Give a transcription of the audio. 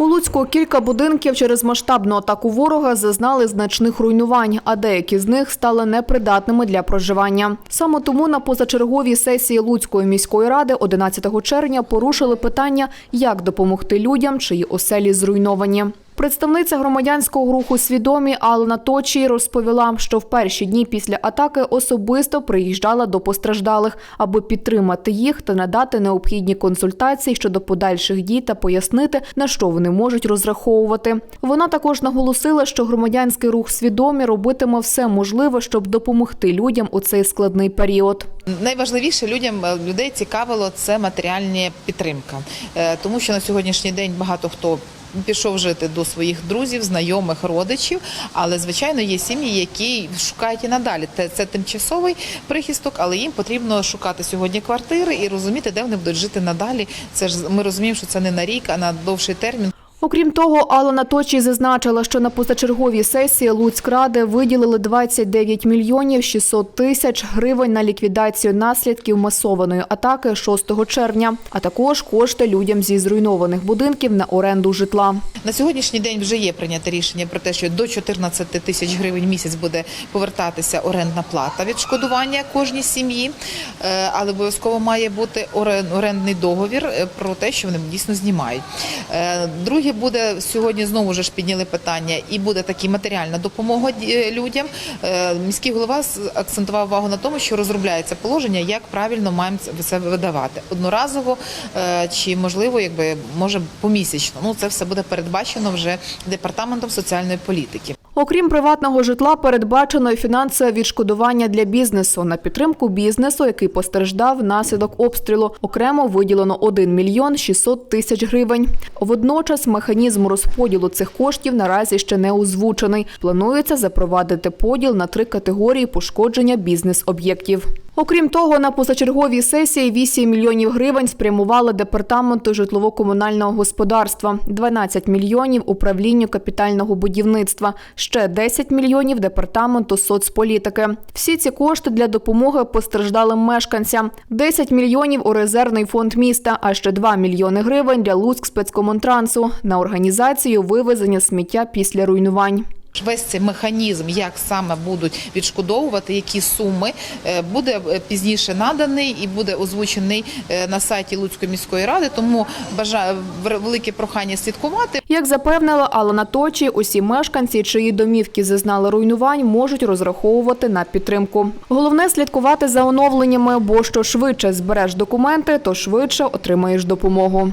У Луцьку кілька будинків через масштабну атаку ворога зазнали значних руйнувань, а деякі з них стали непридатними для проживання. Саме тому на позачерговій сесії Луцької міської ради 11 червня порушили питання, як допомогти людям, чиї оселі зруйновані. Представниця громадянського руху свідомі Алена Точій розповіла, що в перші дні після атаки особисто приїжджала до постраждалих, аби підтримати їх та надати необхідні консультації щодо подальших дій та пояснити, на що вони можуть розраховувати. Вона також наголосила, що громадянський рух свідомі робитиме все можливе, щоб допомогти людям у цей складний період. Найважливіше людям е, людей цікавило це матеріальна підтримка, Е, тому що на сьогоднішній день багато хто. Пішов жити до своїх друзів, знайомих, родичів, але звичайно є сім'ї, які шукають і надалі. Це, це тимчасовий прихисток, але їм потрібно шукати сьогодні квартири і розуміти, де вони будуть жити надалі. Це ж ми розуміємо, що це не на рік, а на довший термін. Окрім того, Алла Точій зазначила, що на позачерговій сесії Луцькради виділили 29 мільйонів 600 тисяч гривень на ліквідацію наслідків масованої атаки 6 червня, а також кошти людям зі зруйнованих будинків на оренду житла. На сьогоднішній день вже є прийняте рішення про те, що до 14 тисяч гривень місяць буде повертатися орендна плата відшкодування кожній сім'ї, Е, але обов'язково має бути орен- орендний договір е, про те, що вони дійсно знімають. Е, Друге буде сьогодні знову ж підняли питання, і буде такі матеріальна допомога е, людям. Е, Міський голова акцентував увагу на тому, що розробляється положення, як правильно маємо це видавати одноразово е, чи можливо, якби може помісячно. Ну це все буде передбачено вже департаментом соціальної політики. Окрім приватного житла, передбачено і фінансове відшкодування для бізнесу на підтримку бізнесу, який постраждав внаслідок обстрілу. Окремо виділено 1 мільйон 600 тисяч гривень. Водночас механізм розподілу цих коштів наразі ще не озвучений. Планується запровадити поділ на три категорії пошкодження бізнес-об'єктів. Окрім того, на позачерговій сесії 8 мільйонів гривень спрямували департаменту житлово-комунального господарства, 12 мільйонів управлінню капітального будівництва, ще 10 мільйонів департаменту соцполітики. Всі ці кошти для допомоги постраждалим мешканцям, 10 мільйонів у резервний фонд міста, а ще 2 мільйони гривень для Луцьк спецкомунтрансу на організацію вивезення сміття після руйнувань. Весь цей механізм, як саме будуть відшкодовувати, які суми, е, буде е, пізніше наданий і буде озвучений е, на сайті Луцької міської ради. Тому бажаю велике прохання слідкувати. Як запевнила Алана Точі, усі мешканці, чиї домівки зазнали руйнувань, можуть розраховувати на підтримку. Головне слідкувати за оновленнями, бо що швидше збереш документи, то швидше отримаєш допомогу.